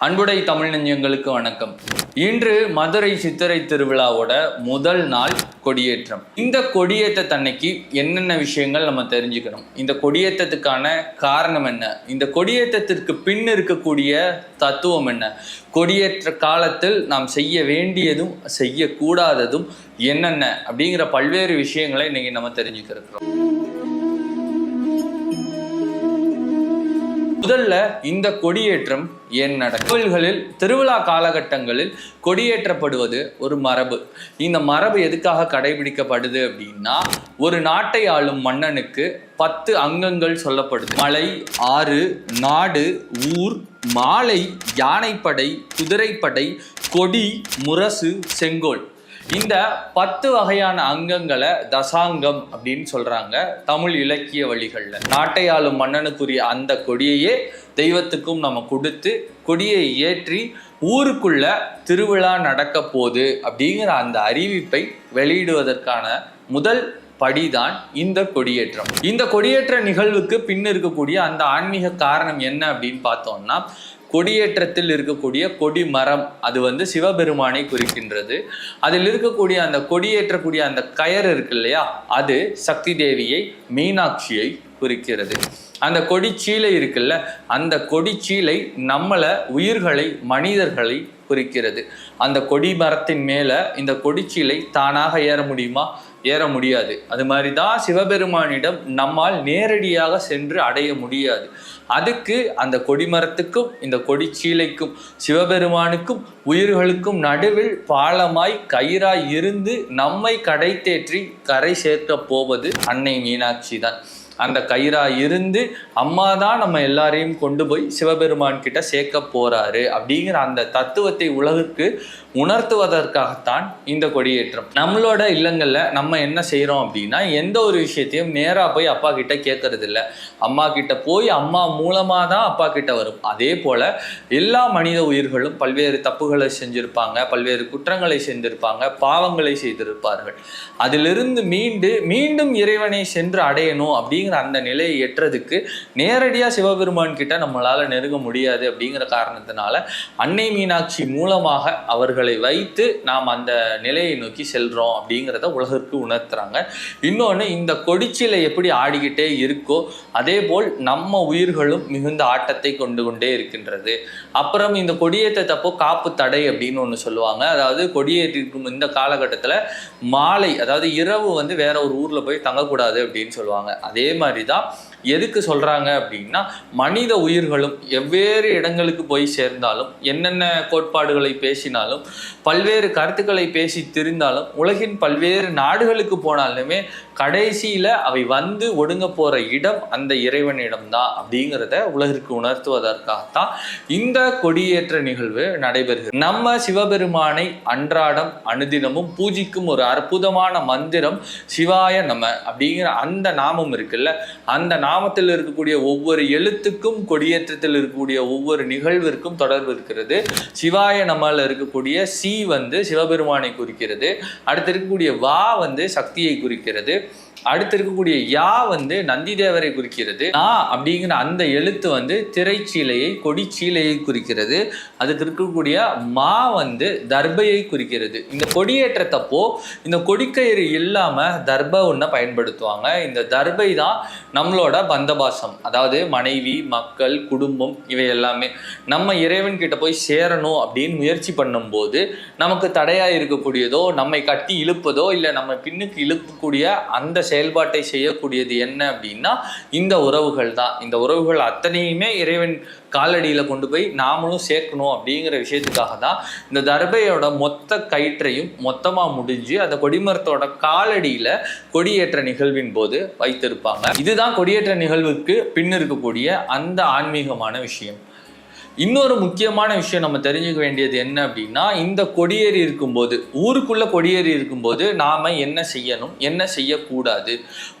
அன்புடை தமிழ் நெஞ்சங்களுக்கு வணக்கம். இன்று மதுரை சித்திரை திருவிழாவோட முதல் நாள் கொடியேற்றம். இந்த கொடியேற்றத்தன்னைக்கு என்னென்ன விஷயங்கள் நம்ம தெரிஞ்சுக்கணும்? இந்த கொடியேற்றத்துக்கான காரணம் என்ன? இந்த கொடியேற்றத்திற்கு பின் இருக்கக்கூடிய தத்துவம் என்ன? கொடியேற்ற காலத்தில் நாம் செய்ய வேண்டியதும் செய்யக்கூடாததும் என்னென்ன? அப்படிங்கிற பல்வேறு விஷயங்களை இன்னைக்கு நம்ம தெரிஞ்சுக்கிறோம் முதல்ல இந்த கொடியேற்றம் ஏன் நடக்கும் கோவில்களில் திருவிழா காலகட்டங்களில் கொடியேற்றப்படுவது ஒரு மரபு. இந்த மரபு எதுக்காக கடைபிடிக்கப்படுது அப்படின்னா ஒரு நாட்டை ஆளும் மன்னனுக்கு பத்து அங்கங்கள் சொல்லப்படுது. மலை ஆறு நாடு ஊர் மாலை யானைப்படை குதிரைப்படை கொடி முரசு செங்கோல். இந்த பத்து வகையான அங்கங்களை தசாங்கம் அப்படின்னு சொல்றாங்க தமிழ் இலக்கிய வழிகளில். நாட்டை ஆளும் மன்னனுக்குரிய அந்த கொடியையே தெய்வத்துக்கும் நம்ம கொடுத்து கொடியை ஏற்றி ஊருக்குள்ள திருவிழா நடக்க போகுது அப்படிங்கிற அந்த அறிவிப்பை வெளியிடுவதற்கான முதல் படிதான் இந்த கொடியேற்றம். இந்த கொடியேற்ற நிகழ்வுக்கு பின் இருக்கக்கூடிய அந்த ஆன்மீக காரணம் என்ன அப்படின்னு பார்த்தோம்னா கொடியேற்றத்தில் இருக்கக்கூடிய கொடி மரம் அது வந்து சிவபெருமானை குறிக்கின்றது. அதில் இருக்கக்கூடிய அந்த கொடியேற்றக்கூடிய அந்த கயர் இருக்கு இல்லையா அது சக்தி தேவியை மீனாட்சியை குறிக்கிறது. அந்த கொடிச்சீலை இருக்குல்ல அந்த கொடிச்சீலை நம்மளை உயிர்களை மனிதர்களை குறிக்கிறது. அந்த கொடி மரத்தின் மேல இந்த கொடிச்சீலை தானாக ஏற முடியுமா? ஏற முடியாது. அது மாதிரி தான் சிவபெருமானிடம் நம்மால் நேரடியாக சென்று அடைய முடியாது. அதுக்கு அந்த கொடிமரத்துக்கும் இந்த கொடிச்சீலைக்கும் சிவபெருமானுக்கும் உயிர்களுக்கும் நடுவில் பாலமாய் கயிறாய் இருந்து நம்மை கடை தேற்றி கரை சேர்க்க போவது அன்னை மீனாட்சி தான் அந்த கயிறா இருந்து அம்மா தான் நம்ம எல்லாரையும் கொண்டு போய் சிவபெருமான் கிட்ட சேர்க்க போறாரு அப்படிங்கிற அந்த தத்துவத்தை உலகுக்கு உணர்த்துவதற்காகத்தான் இந்த கொடியேற்றம். நம்மளோட இல்லங்கள்ல நம்ம என்ன செய்கிறோம் அப்படின்னா எந்த ஒரு விஷயத்தையும் நேரா போய் அப்பா கிட்ட கேட்கறது இல்லை அம்மா கிட்ட போய் அம்மா மூலமா தான் அப்பா கிட்ட வரும். அதே போல எல்லா மனித உயிர்களும் பல்வேறு தப்புகளை செஞ்சிருப்பாங்க பல்வேறு குற்றங்களை செஞ்சிருப்பாங்க பாவங்களை செய்திருப்பார்கள். அதிலிருந்து மீண்டு மீண்டும் இறைவனை சென்று அடையணும் அப்படிங்கிற அந்த நிலையை எட்டுறதுக்கு நேரடியாக சிவபெருமான் கிட்ட நம்மளால் நெருங்க முடியாது அப்படிங்கிற காரணத்தினால அன்னை மீனாட்சி மூலமாக அவர்களை வைத்து நாம் அந்த நிலையை நோக்கி செல்கிறோம் அப்படிங்கிறத உலகிற்கு உணர்த்துறாங்க. இன்னொன்று இந்த கொடிச்சிலை எப்படி ஆடிக்கிட்டே இருக்கோ அதே போல் நம்ம உயிர்களும் மிகுந்த ஆட்டத்தை கொண்டு கொண்டே இருக்கின்றது. அப்புறம் இந்த கொடியேற்றத்தப்போ காப்பு தடை அப்படின்னு ஒன்று சொல்லுவாங்க. அதாவது கொடியேற்றிருக்கும் இந்த காலகட்டத்தில் மாலை அதாவது இரவு வந்து வேற ஒரு ஊரில் போய் தங்கக்கூடாது அப்படின்னு சொல்லுவாங்க. அதே மாதிரி தான் எதுக்கு சொல்கிறாங்க அப்படின்னா மனித உயிர்களும் எவ்வேறு இடங்களுக்கு போய் சேர்ந்தாலும் என்னென்ன கோட்பாடுகளை பேசினாலும் பல்வேறு கருத்துக்களை பேசி திரிந்தாலும் உலகின் பல்வேறு நாடுகளுக்கு போனாலுமே கடைசியில் அவை வந்து ஒடுங்க போகிற இடம் அந்த இறைவனிடம் தான் அப்படிங்கிறத உலகிற்கு உணர்த்துவதற்காகத்தான் இந்த கொடியேற்ற நிகழ்வு நடைபெறுகிறது. நம்ம சிவபெருமானை அன்றாடம் அனுதினமும் பூஜிக்கும் ஒரு அற்புதமான மந்திரம் சிவாய நம அப்படிங்கிற அந்த நாமம் இருக்குல்ல அந்த நாம நாமத்தில் இருக்கக்கூடிய ஒவ்வொரு எழுத்துக்கும் கொடியேற்றத்தில் இருக்கக்கூடிய ஒவ்வொரு நிகழ்விற்கும் தொடர்பு இருக்கிறது. சிவாய நம்மால் இருக்கக்கூடிய சி வந்து சிவபெருமானை குறிக்கிறது. அடுத்து இருக்கக்கூடிய வா வந்து சக்தியை குறிக்கிறது. அடுத்து இருக்கக்கூடிய யா வந்து நந்தி தேவரை குறிக்கிறது. நா அப்படிங்கிற அந்த எழுத்து வந்து திரைச்சீலையை கொடிச்சீலையை குறிக்கிறது. அதுக்கு இருக்கக்கூடிய மா வந்து தர்பையை குறிக்கிறது. இந்த கொடியேற்றத்தப்போ இந்த கொடிக்கயிறு இல்லாம தர்ப ஒன்றை பயன்படுத்துவாங்க. இந்த தர்பை தான் நம்மளோட பந்தபாசம். அதாவது மனைவி மக்கள் குடும்பம் இவை எல்லாமே. நம்ம இறைவன் கிட்ட போய் சேரணும் அப்படின்னு முயற்சி பண்ணும்போது நமக்கு தடையா இருக்கக்கூடியதோ நம்மை கட்டி இழுப்பதோ இல்லை நம்ம பின்னுக்கு இழுக்கக்கூடிய அந்த செயல்பாட்டை செய்யக்கூடியது என்ன அப்படின்னா இந்த உறவுகள் தான். இந்த உறவுகள் அத்தனையுமே இறைவன் காலடியில் கொண்டு போய் நாமளும் சேர்க்கணும் அப்படிங்கிற விஷயத்துக்காக தான் இந்த தர்பையோட மொத்த கயிற்றையும் மொத்தமாக முடிஞ்சு அந்த கொடிமரத்தோட காலடியில் கொடியேற்ற நிகழ்வின் போது வைத்திருப்பாங்க. இதுதான் கொடியேற்ற நிகழ்வுக்கு பின் இருக்கக்கூடிய அந்த ஆன்மீகமான விஷயம். இன்னொரு முக்கியமான விஷயம் நம்ம தெரிஞ்சுக்க வேண்டியது என்ன அப்படின்னா இந்த கொடியேறி இருக்கும்போது ஊருக்குள்ள கொடியேறி இருக்கும்போது நாம என்ன செய்யணும் என்ன செய்யக்கூடாது?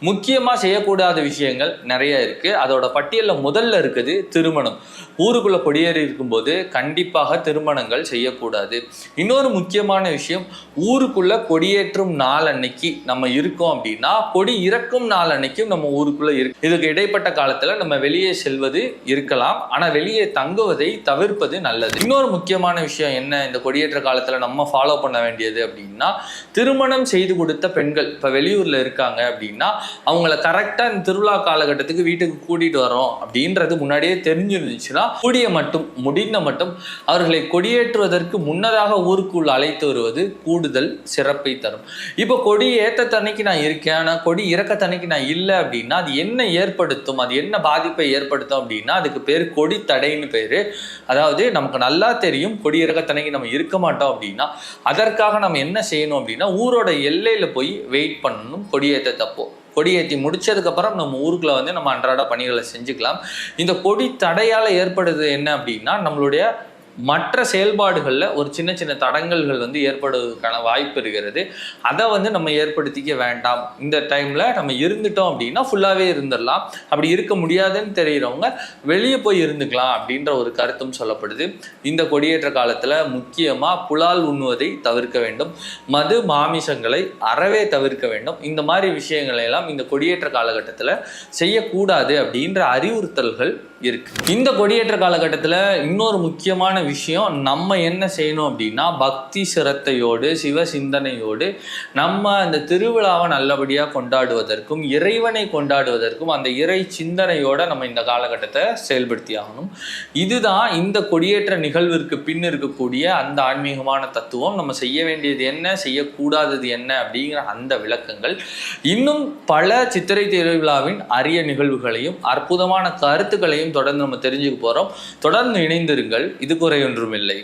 முக்கியமா செய்யக்கூடாத விஷயங்கள் நிறைய இருக்கு. அதோட பட்டியலில் முதல்ல இருக்குது திருமணம். ஊருக்குள்ள கொடியேறி இருக்கும்போது கண்டிப்பாக திருமணங்கள் செய்யக்கூடாது. இன்னொரு முக்கியமான விஷயம் ஊருக்குள்ள கொடியேற்றும் நாள் அன்னைக்கு நம்ம இருக்கோம் அப்படின்னா கொடி இறக்கும் நாள் அன்னைக்கும் நம்ம ஊருக்குள்ள இருக்கு இதுக்கு இடைப்பட்ட காலத்துல நம்ம வெளியே செல்வது இருக்கலாம். ஆனா வெளியே தங்குவது உண்ணுவதை தவிர்ப்பது நல்லது. இன்னொரு முக்கியமான விஷயம் என்ன? இந்த கொடியேற்ற காலத்துல நம்ம ஃபாலோ பண்ண வேண்டியது அப்படின்னா திருமணம் செய்து கொடுத்த பெண்கள் இப்ப வெளியூர்ல இருக்காங்க அப்படின்னா அவங்கள கரெக்டா இந்த திருவிழா காலகட்டத்துக்கு வீட்டுக்கு கூட்டிட்டு வரோம் அப்படின்றது முன்னாடியே தெரிஞ்சிருந்துச்சுன்னா கூடிய மட்டும் முடிந்த மட்டும் அவர்களை கொடியேற்றுவதற்கு முன்னதாக ஊருக்குள் அழைத்து வருவது கூடுதல் சிறப்பை தரும். இப்போ கொடி ஏத்த தன்னைக்கு நான் இருக்கேன் ஆனா கொடி இறக்க தன்னைக்கு நான் இல்லை அப்படின்னா அது என்ன ஏற்படுத்தும் அது என்ன பாதிப்பை ஏற்படுத்தும் அப்படின்னா அதுக்கு பேர் கொடி தடைன்னு பேரு. அதாவது நமக்கு நல்லா தெரியும் கொடி நம்ம இருக்க மாட்டோம் அப்படின்னா அதற்காக நம்ம என்ன செய்யணும் அப்படின்னா ஊரோட எல்லையில் போய் வெயிட் பண்ணணும் கொடியேற்ற தப்போ. கொடியேற்றி முடிச்சதுக்கப்புறம் நம்ம ஊருக்குள்ள வந்து நம்ம அன்றாட பணிகளை செஞ்சுக்கலாம். இந்த கொடி தடையால் ஏற்படுது என்ன அப்படின்னா நம்மளுடைய மற்ற செயல்பாடுகளில் ஒரு சின்ன சின்ன தடங்கல்கள் வந்து ஏற்படுவதற்கான வாய்ப்பு இருக்கிறது. அதை வந்து நம்ம ஏற்படுத்திக்க வேண்டாம். இந்த டைமில் நம்ம இருந்துட்டோம் அப்படின்னா ஃபுல்லாகவே இருந்துடலாம். அப்படி இருக்க முடியாதுன்னு தெரிகிறவங்க வெளியே போய் இருந்துக்கலாம் அப்படின்ற ஒரு கருத்தும் சொல்லப்படுது. இந்த கொடியேற்ற காலத்தில் முக்கியமாக புலால் உண்ணுவதை தவிர்க்க வேண்டும். மது மாமிசங்களை அறவே தவிர்க்க வேண்டும். இந்த மாதிரி விஷயங்களை எல்லாம் இந்த கொடியேற்ற காலகட்டத்தில் செய்யக்கூடாது அப்படின்ற அறிவுறுத்தல்கள் இருக்கு. இந்த கொடியேற்ற காலகட்டத்தில் இன்னொரு முக்கியமான விஷயம் நம்ம என்ன செய்யணும் அப்படின்னா பக்தி சிரத்தையோடு சிவ சிந்தனையோடு நம்ம அந்த திருவிழாவை நல்லபடியாக கொண்டாடுவதற்கும் இறைவனை கொண்டாடுவதற்கும் அந்த இறை சிந்தனையோடு நம்ம இந்த காலகட்டத்தை செயல்படுத்தி ஆகணும். இதுதான் இந்த கொடியேற்ற நிகழ்விற்கு பின் இருக்கக்கூடிய அந்த ஆன்மீகமான தத்துவம். நம்ம செய்ய வேண்டியது என்ன செய்யக்கூடாதது என்ன அப்படிங்கிற அந்த விளக்கங்கள். இன்னும் பல சித்திரை திருவிழாவின் அரிய நிகழ்வுகளையும் அற்புதமான கருத்துக்களையும் தொடர்ந்து நம்ம தெரிஞ்சுக்க போறோம். தொடர்ந்து இணைந்திருங்கள். இது குறை ஒன்றும் இல்லை